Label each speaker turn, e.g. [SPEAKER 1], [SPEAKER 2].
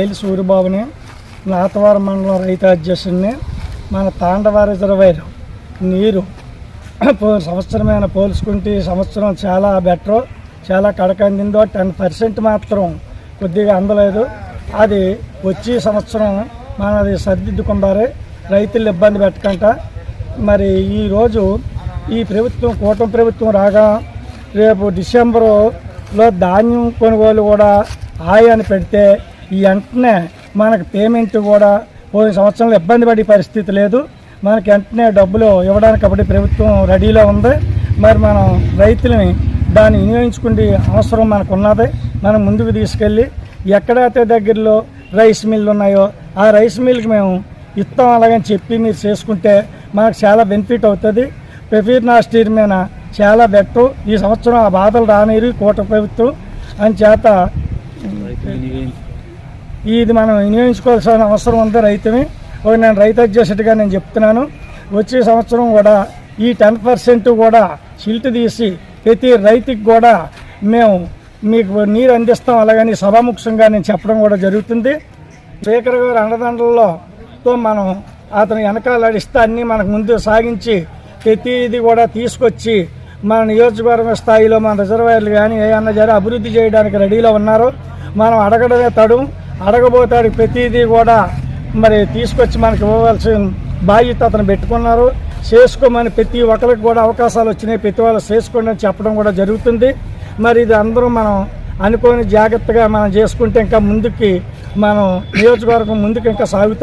[SPEAKER 1] బయలు సూర్యబాబుని నాతవారం మండలం రైతు అధ్యక్షుడిని మన తాండవ రిజర్వాయర్ నీరు సంవత్సరమైన పోల్చుకుంటే ఈ సంవత్సరం చాలా బెటర్ చాలా కడకందిందో టెన్ పర్సెంట్ మాత్రం కొద్దిగా అందలేదు. అది వచ్చే సంవత్సరం మనది సర్దిద్దుకుంటారు రైతులు ఇబ్బంది పెట్టకుండా మరి ఈరోజు ఈ ప్రభుత్వం కూటమి ప్రభుత్వం రాగా రేపు డిసెంబరులో ధాన్యం కొనుగోలు కూడా హాయి అని పెడితే ఈ వెంటనే మనకు పేమెంట్ కూడా పోయిన సంవత్సరంలో ఇబ్బంది పడే పరిస్థితి లేదు. మనకి వెంటనే డబ్బులు ఇవ్వడానికి అప్పటి ప్రభుత్వం రెడీలో ఉంది. మరి మనం రైతులని దాన్ని వినియోగించుకునే అవసరం మనకు ఉన్నది మనం ముందుకు తీసుకెళ్ళి ఎక్కడైతే దగ్గరలో రైస్ మిల్లు ఉన్నాయో ఆ రైస్ మిల్కి మేము ఇస్తాం అలాగని చెప్పి మీరు చేసుకుంటే మనకు చాలా బెనిఫిట్ అవుతుంది. పెఫీర్ నాస్టీర్ మీద చాలా బెటర్ ఈ సంవత్సరం ఆ బాధలు రానిరు కూట ప్రభుత్వం. అని చేత ఇది మనం వినియోగించుకోవాల్సిన అవసరం ఉంది రైతుని. ఒక నేను రైతు అధ్యక్షుడిగా నేను చెప్తున్నాను. వచ్చే సంవత్సరం కూడా ఈ టెన్ పర్సెంట్ కూడా షిల్ట్ తీసి ప్రతి రైతుకి కూడా మేము మీకు నీరు అందిస్తాం. అలాగని సభాముఖంగా నేను చెప్పడం కూడా జరుగుతుంది. స్పీకర్ గారు అండదండలతో మనం అతను వెనకాల అడిస్తే అన్నీ మనకు ముందు సాగించి ప్రతిది కూడా తీసుకొచ్చి మన నియోజకవర్గ స్థాయిలో మన రిజర్వాయర్లు కానీ ఏమన్నా జరి అభివృద్ధి చేయడానికి రెడీలో ఉన్నారు మనం అడగడమే తడు. అడగబోతాడు ప్రతిదీ కూడా మరి తీసుకొచ్చి మనకి ఇవ్వవలసిన బాధ్యత అతను పెట్టుకున్నారు. చేసుకోమని ప్రతి ఒక్కరికి కూడా అవకాశాలు వచ్చినాయి. ప్రతి వాళ్ళు చేసుకోండి అని చెప్పడం కూడా జరుగుతుంది. మరి ఇది అందరూ మనం అనుకోని జాగ్రత్తగా మనం చేసుకుంటే ఇంకా ముందుకి మనం నియోజకవర్గం ముందుకు ఇంకా సాగుతాం.